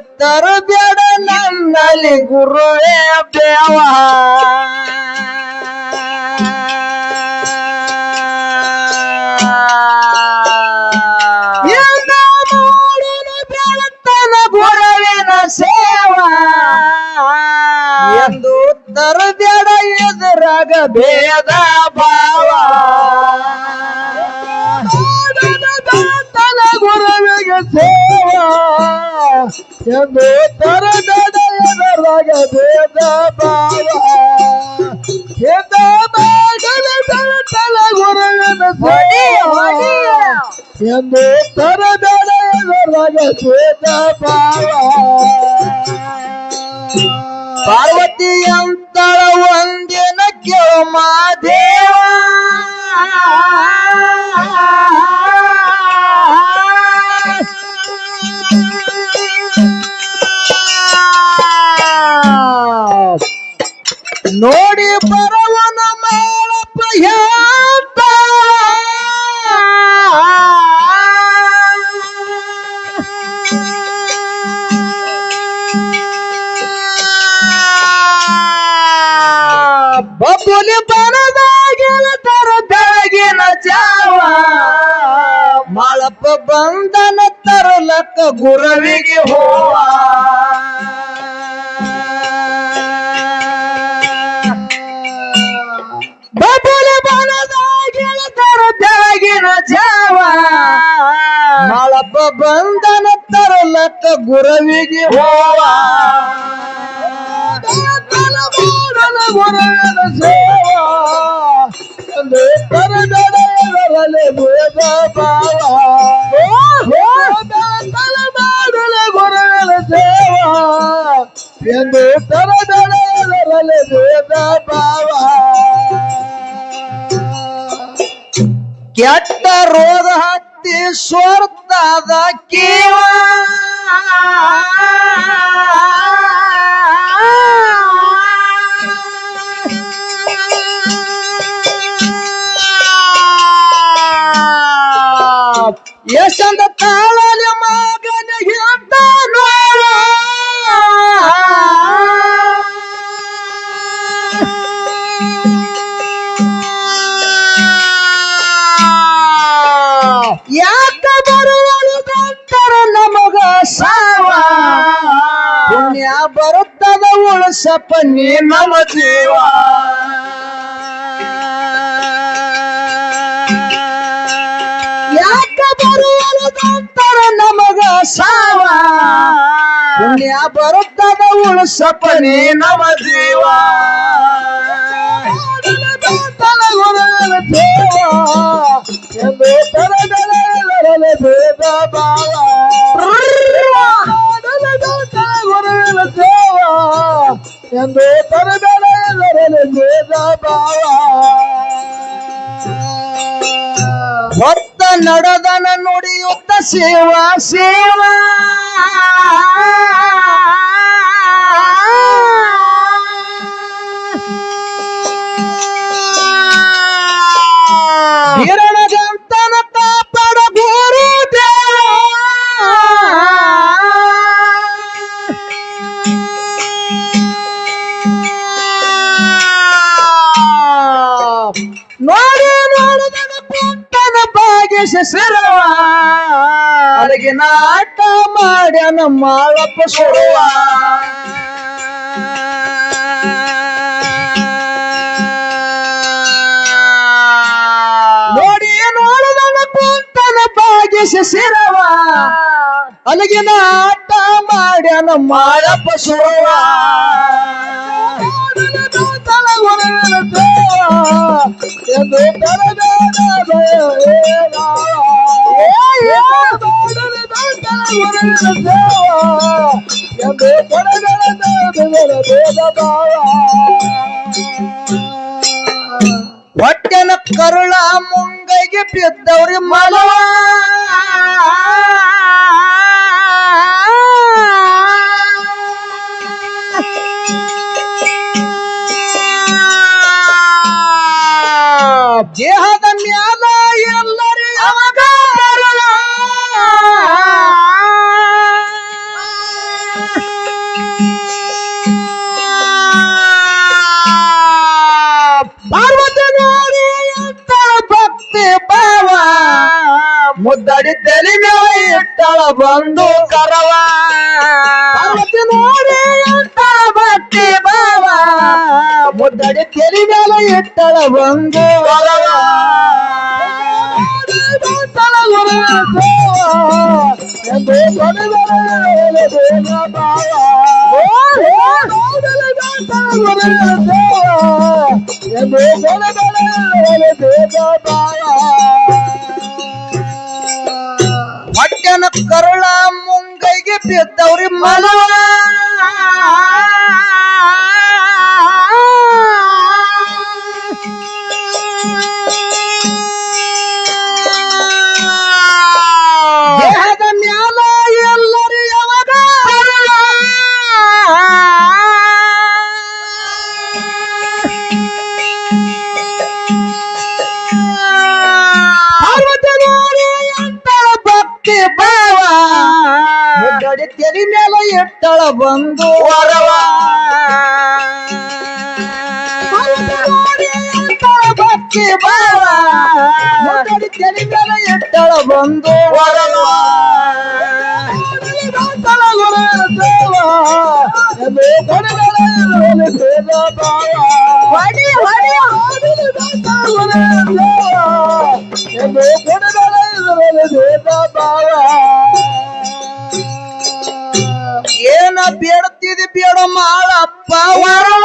ತರಬೇಡ ನನ್ನಲ್ಲಿ ಗುರುವೇ ಬೇವ. ಗುರುವಿನ ಸೇವಾ. ಎಂದು ತರಬೇಡ ಎದುರಾಗ ಭೇದ ಭಾವ. ಎಂದು ತರಬೇಡ ಎದುರಾಗ ಭೇದ ಭಾವ ಎಂದ ಮಾಡಲು ಬೆಳತನ ಗುರುವಿನ ಸೇವಾ ಎಂದು ತರಬೇಡ ಎದುರಾಗ ಭೇದ ಭಾವ ಪಾರ್ವತಿ ಅಂತಳ ಒಂದಿನ ಕೇಳ ಮಾದೇವ. ಬಬ್ಬುಲಿ ಬನದಾಗಿನ ತರ ಬೆಳಗಿನ ಜಾವ ಮಾಳಪ್ಪ ಬಂದನ ತರಲಕ್ಕ ಗುರವಿಗೆ ಹೋವ ಬಬ್ಬುಲಿ ಬನದಾಗಿನ ತರ ಬೆಳಗಿನ ಜಾವ ಮಾಳಪ್ಪ ಬಂದನ ತರಲಕ್ಕ ಗುರವಿಗೆ ಹೋವ ಎಂದು ಕರೆದಡೆಯರಲೆ ಭೇದ ಭಾವ ಮಾಡಲ ಗುರುವಿನ ಸೇವಾ ಎಂದು ಕರೆದಡೆಯರಲೆ ಭೇದ ಭಾವ ಕೆಟ್ಟ ರೋಗ ಹತ್ತಿ ಸ್ವರ್ತದ ಕೀವ. ಬರುತ್ತದ ನಮ ಜೀವ ಯಾಕ ಬರುವಳು ನಂತರ ನಮಗ ಸಾವ? ಪುಣ್ಯ ಬರುತ್ತದ ಉಳಿಸಪ್ಪ ನೀ ನಮ್ಮ ಜೀವ ತನ ಗುರುವಿನ ನಡೆದನ ನುಡಿಯುತ್ತ ಸೇವಾ ಸೇವ. ಮಾಡ್ಯಾನ ಮಾಳಪ್ಪ ಸುರುವ ನೋಡಿ ನೋಡಿದನ ಕುಂತನ ಅಲ್ಲಿಗಿನ ಸಿರವ ಅಲ್ಲಿಗೆ ನಾಟ ಮಾಡ್ಯಾನ ಮಾಳಪ್ಪ ಸುರುವ ಹೊಟ್ಟೆನ ಕರುಳ ಮುಂಗೈಗೆ ಬಿದ್ದವ್ರಿ ಮಲವ. ಮುದ್ದಡಿ ತಲೆ ಮೇಲೆ ಇಟ್ಟಳ ಬಂದು ಕರವ ಪಾರ್ವತಿ ನೋಡಿ ಎಂತ ಭಕ್ತಿ ಭಾವ ಮುದ್ದಡಿ ತಲೆ ಮೇಲೆ ಇಟ್ಟಳ ಬಂದು ಕರವ ಹೊಟ್ಟೆನ ಮುಂಗೈಗೆ ಬಿದ್ದವ್ರಿ ಇಟ್ಟಳ ಬಂದು ವರವ. ಭಕ್ತಿ ಬರವ. ಮುದ್ದಡಿ ಎತ್ತಳ ಬಂದು ವರವ. ಹೊಡಿ ಬೇಡುತ್ತಿದಿ ಬೇಡ ಮಾಳಪ್ಪ ವರವ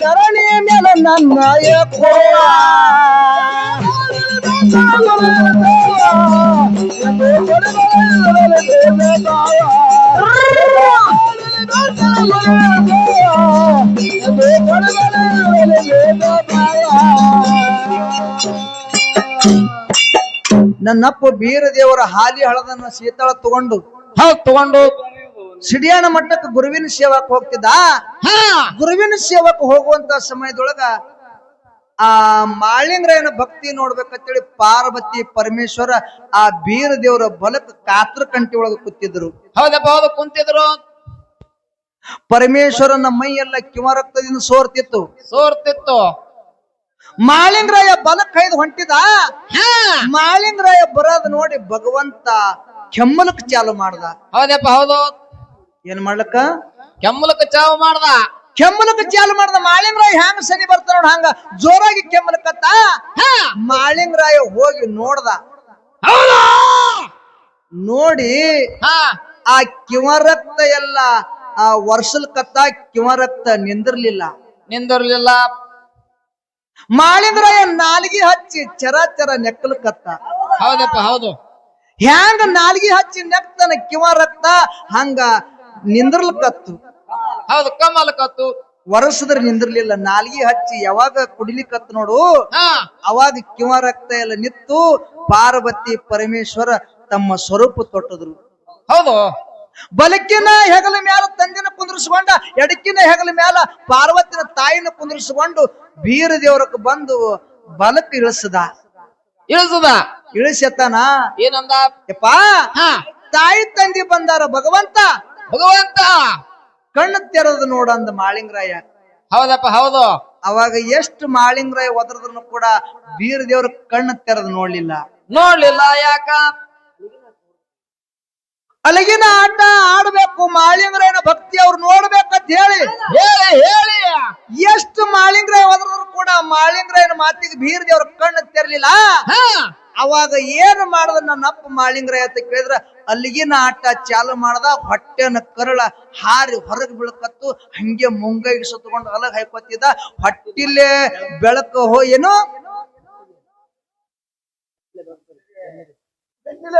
ಧರಣಿ ಮೇಲ ನನ್ನ ನನ್ನಪ್ಪ ಬೀರ ದೇವರ ಹಾಲಿ ಹಳದನ್ನ ಶೀತಳ ತಗೊಂಡು ಹೌದು ತಗೊಂಡು ಸಿಡಿಯಾನ ಮಟ್ಟಕ್ಕೆ ಗುರುವಿನ ಸೇವಕ್ ಹೋಗ್ತಿದ್ದ? ಹಾ. ಗುರುವಿನ ಸೇವಕ್ ಹೋಗುವಂತ ಸಮಯದೊಳಗ ಆ ಮಾಳಿಂಗ್ರಯನ ಭಕ್ತಿ ನೋಡ್ಬೇಕಂತೇಳಿ ಪಾರ್ವತಿ ಪರಮೇಶ್ವರ ಆ ಬೀರ ದೇವರ ಬಲಕ್ ಕಾತ್ರ ಕಂಟಿ ಒಳಗ ಕೂತಿದ್ರು. ಹೌದಪ್ಪ ಹೌದು ಕುಂತಿದ್ರು. ಪರಮೇಶ್ವರನ ಮೈ ಎಲ್ಲ ಕಿವ ರಕ್ತದಿಂದ ಸೋರ್ತಿತ್ತು. ಸೋರ್ತಿತ್ತು. ಮಾಳಿಂಗ್ರಾಯ ಬಲ ಕೈದು ಹೊಂಟಿದ? ಹಾ. ಮಾಳಿಂಗ್ರಾಯ ಬರೋದ್ ನೋಡಿ ಭಗವಂತ ಕೆಮ್ಮಲಕ್ ಚಾಲು ಮಾಡ್ದ. ಹೌದಪ್ಪ ಹೌದು. ಏನ್ ಮಾಡ್ಲಕ್ಕ? ಕೆಮ್ಮಲಕ ಚಾವು ಮಾಡ್ದ. ಕೆಮ್ಮಲಕ ಚಾಲು ಮಾಡ್ದ. ಮಾಳಿಂಗ್ರಾಯ ಹ್ಯಾಂಗ ಸರಿ ಬರ್ತ ನೋಡ್ ಹಂಗ? ಜೋರಾಗಿ ಕೆಮ್ಮಲಕತ್ತ ಹಾ. ಮಾಳಿಂಗ್ರಾಯ ಹೋಗಿ ನೋಡ್ದ. ನೋಡಿ ಹಾ. ಆ ಕಿವ ರಕ್ತ ಎಲ್ಲ ಆ ವರ್ಷಲ್ಕತ್ತ ಕಿವ ರಕ್ತ ನಿಂದಿರ್ಲಿಲ್ಲ. ನಿಂದಿರ್ಲಿಲ್ಲ. ಮಾಳಿಂಗ್ರಾಯ ನಾಲ್ಗಿ ಹಚ್ಚಿ ಚರ ಚರ ನೆಕ್ಕಲ್ಕತ್ತ ಹೌದಪ್ಪ ಹೌದು. ಹ್ಯಾಂಗ ನಾಲ್ಗಿ ಹಚ್ಚಿ ನೆಕ್ತನ ಕಿವ ರಕ್ತ? ಹಂಗ ನಿಂದ್ರಲ್ಕತ್ತು ಹೌದು ಕಮಲ ಕತ್ತು ವರ್ಷದ್ರ ನಿಂದಿರ್ಲಿಲ್ಲ ನಾಲ್ಗಿ ಹಚ್ಚಿ ಯಾವಾಗ ಕುಡಿಲಿಕತ್ ನೋಡು. ಅವಾಗ ಕಿವ ರಕ್ತ ಎಲ್ಲ ನಿತ್ತು ಪಾರ್ವತಿ ಪರಮೇಶ್ವರ ತಮ್ಮ ಸ್ವರೂಪ ತೊಟ್ಟದ್ರು. ಹೌದು. ಬಲಕ್ಕಿನ ಹೆಗಲ ಮ್ಯಾಲ ತಂದಿನ ಕುಂದ್ರಿಸ್ಕೊಂಡ ಎಡಕಿನ ಹೆಗಲ ಮ್ಯಾಲ ಪಾರ್ವತಿನ ತಾಯಿನ ಕುಂದ್ರಿಸ್ಕೊಂಡು ಬೀರ ದೇವರಕ್ಕೆ ಬಂದು ಬಲಕ್ಕೆ ಇಳಿಸದ. ಇಳಿಸದ. ಇಳಿಸತ್ತಾನ ಏನಂದ? ಯಪ್ಪಾ ತಾಯಿ ತಂದಿ ಬಂದಾರ ಭಗವಂತ. ಭಗವಂತ! ಕಣ್ಣು ತೆರೆದು ನೋಡಂದ ಮಾಳಿಂಗರಾಯ. ಹೌದಪ್ಪ ಹೌದು. ಅವಾಗ ಎಷ್ಟು ಮಾಳಿಂಗರಾಯ ಒದರದ್ರು ಕೂಡ ವೀರ ದೇವ್ರ ಕಣ್ಣು ತೆರೆದು ನೋಡ್ಲಿಲ್ಲ. ನೋಡ್ಲಿಲ್ಲ ಯಾಕ? ಅಲಗಿನ ಆಟ ಆಡ್ಬೇಕು ಮಾಳಿಂಗರಾಯನ ಭಕ್ತಿ ಅವ್ರು ನೋಡ್ಬೇಕಂತ ಹೇಳಿ ಹೇಳಿ. ಹೇಳಿ ಎಷ್ಟು ಮಾಳಿಂಗರಾಯ ಒದರದ್ರು ಕೂಡ ಮಾಳಿಂಗರಾಯನ ಮಾತಿಗೆ ಬೀರ್ ದೇವ್ರ ಕಣ್ಣು ತೆರಲಿಲ್ಲ. ಅವಾಗ ಏನು ಮಾಡದ ನನ್ನ ಅಪ್ಪ ಮಾಳಿಂಗ್ರಾಯ ಅಂತ ಕೇಳಿದ್ರ ಅಲ್ಲಿಗಿನ ಆಟ ಚಾಲು ಮಾಡ್ದ ಹೊಟ್ಟೆನ ಕರಳ ಹಾರಿ ಹೊರಗೆ ಬೀಳ್ಕತ್ತು ಹಂಗೆ ಮುಂಗೈಗೆ ಸುತ್ತಕೊಂಡು ಅಲಗ ಹಾಕೋತಿದ್ದ ಹೊಟ್ಟಿಲೇ ಬೆಳಕ ಹೋ ಏನು?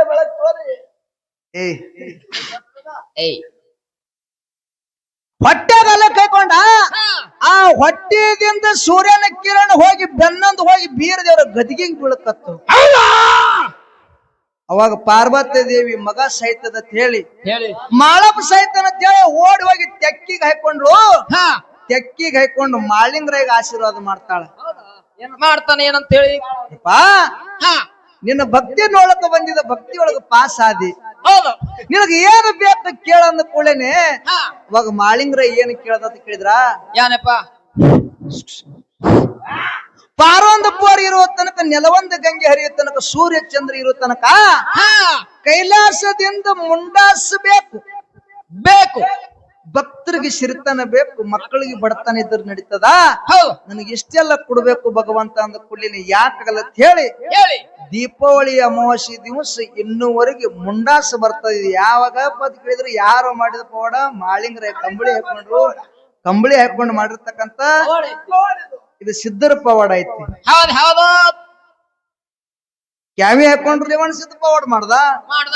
ಬೆಳಕು ತೋರಿ. ಏ ಏಯ್. ಹೊಟ್ಟೆಗಲ್ಲ ಕೈಕೊಂಡ? ಆ ಹೊಟ್ಟೆದಿಂದ ಸೂರ್ಯನ ಕಿರಣ ಹೋಗಿ ಬೆನ್ನಂದು ಹೋಗಿ ಬೀರ ದೇವರ ಗದಿಗಿಂಗ್ ಬೀಳಕತ್ತು. ಅವಾಗ ಪಾರ್ವತಿ ದೇವಿ ಮಗ ಸಹಿತದ ಅಂತ ಹೇಳಿ. ಹೇಳಿ ಮಾಳಪ್ಪ ಸಹಿತನ ಅಂತೇಳಿ ಓಡಿ ಹೋಗಿ ತೆಕ್ಕಿಗೆ ಹಾಕೊಂಡ್ರು ಹಾ. ತೆಕ್ಕಿಗೆ ಹಾಕೊಂಡು ಮಾಳಿಂಗ್ರಾಗ ಆಶೀರ್ವಾದ ಮಾಡ್ತಾಳ. ಏನ್ ಮಾಡ್ತಾನೆ ಏನಂತ ಹೇಳಿ ನಿನ್ನ ಭಕ್ತಿ ನೋಡಕ ಬಂದಿದ ಭಕ್ತಿ ಒಳಗ ಪಾಸ್ ಆದಿ ಹೌದು. ನಿನಗ ಏನು ಬೇಕು ಕೇಳಂದ ಕೂಡಲೇನೆ ಹಾ. ಅವಾಗ ಮಾಳಿಂಗ್ರ ಏನು ಕೇಳ್ದ ಅಂತ ಕೇಳಿದ್ರ? ಏನಪ್ಪ ಪಾರೊಂದು ಪೋರ್ ಇರುವ ತನಕ ನೆಲವೊಂದು ಗಂಗೆ ಹರಿಯ ತನಕ ಸೂರ್ಯ ಚಂದ್ರ ಇರುವ ತನಕ ಹಾ. ಕೈಲಾಸದಿಂದ ಮುಂಡಾಸಬೇಕು. ಬೇಕು. ಭಕ್ತರಿಗೆ ಸಿರಿತನ ಬೇಕು ಮಕ್ಕಳಿಗೆ ಬಡತನ ಇದ್ರೆ ನಡೀತದ? ನನಗೆ ಇಷ್ಟೆಲ್ಲ ಕೊಡ್ಬೇಕು ಭಗವಂತ ಅಂದ ಕೂಡಲಿನ ಯಾಕಲ್ಲ ಅಂತ ಹೇಳಿ. ದೀಪಾವಳಿ ಅಮಾವಾಸ್ಯ ದಿವಸ ಇನ್ನೂವರೆಗೆ ಮುಂಡಾಸ ಬರ್ತದೆ. ಯಾವಾಗ ಪದ ಕೇಳಿದ್ರು ಯಾರು ಮಾಡಿದ ಪವಾಡ ಮಾಳಿಂಗ್ರ ಕಂಬಳಿ ಹಾಕೊಂಡ್ರು. ಕಂಬಳಿ ಹಾಕೊಂಡು ಮಾಡಿರ್ತಕ್ಕಂತ ಇದು ಸಿದ್ಧರ ಪವಾಡ ಐತಿ. ಕ್ಯಾವಿ ಹಾಕೊಂಡ್ರು ರೇವಣ ಸಿದ್ಧ ಪವಾಡ ಮಾಡ್ದ? ಮಾಡ್ದ.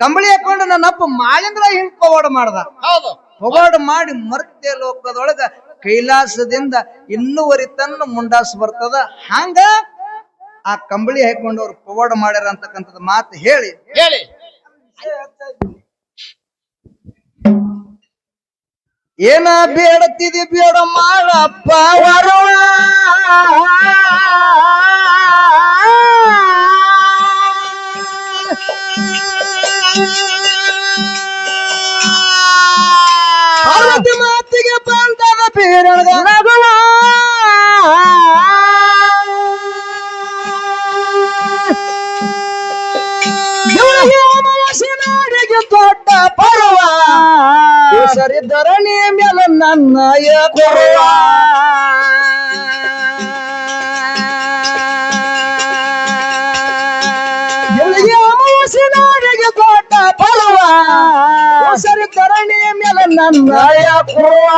ಕಂಬಳಿ ಹಾಕೊಂಡು ನನ್ನಪ್ಪ ಮಾಳಿಂಗ್ರ ಹಿಂಗ್ ಪವಾಡ ಮಾಡ್ದ? ಹೌದು. ಪವಾಡ ಮಾಡಿ ಮರ್ತ್ಯ ಲೋಕದೊಳಗ ಕೈಲಾಸದಿಂದ ಇನ್ನೂವರೆ ತನ್ನ ಮುಂಡಾಸ ಬರ್ತದ. ಹಂಗ ಆ ಕಂಬಳಿ ಹಾಕೊಂಡು ಅವ್ರು ಪವಾಡ ಮಾಡ್ಯಾರ ಅಂತಕ್ಕಂಥದ್ದು ಮಾತು ಹೇಳಿ. ಹೇಳಿ. ಏನ ಬೇಡತಿದಿ ಬೇಡ ಮಾಡಪ್ಪ ವರವ ಪಾರ್ವತಿ ಮಾತಿಗೆ ಬಂದದ ಬೀರಳಗ ನಗುವ ದೊಡ್ಡ ಪರ್ವ. ಸರಿ ಧರಣಿ ಮೇಲೆ ನನ್ನ ಕೊರುವ ಅಮಾವಾಸ್ಯೆ ನಾಡಿಗೆ ದೊಡ್ಡ ಪರ್ವ. ಸರಿ ಧರಣಿ ಮೇಲೆ ನನ್ನ ಕೊರುವ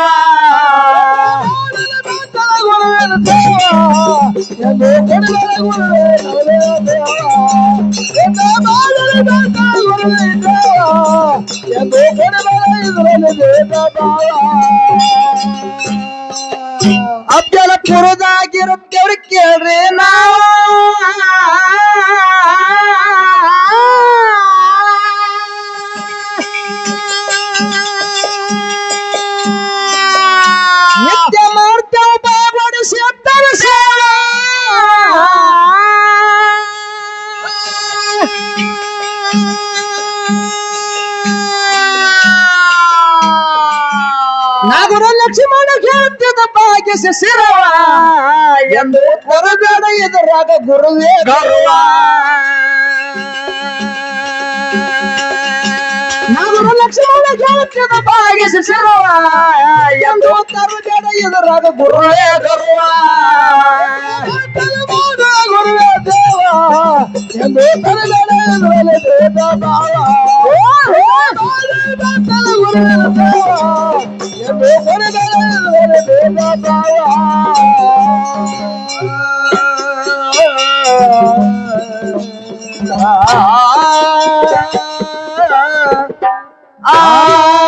ಅಬ್ಜಲ ಕುರುದಾಗಿರುತ್ತೇವ್ರಿ ಕೇಳ್ರಿ ನಾವು. ನಾಗರ ಲಕ್ಷ್ಮಣ ಕೇಳ್ತಿದ್ದ ಭಾಗ್ಯಸ ಸಿರವ ಎಂದು ಹೊರಬೇಡ ಎದುರಾದ ಗುರುವೇ ಗೌರವ ನಾಗರ ಲಕ್ಷ್ಮಣ ಕೇಳುತ್ತಿದ್ದ ಭಾಗ್ಯಸ ಶಿರವ ಎಂದು ತರಬೇಡ ಎದುರಾಗ ಗುರುವೇ ಗರ್ವ ಗುರುವೇ ದೇವ ಎಂದು ತರಬೇಡ ಎದುರಲ್ಲಿ ದೇವ Ah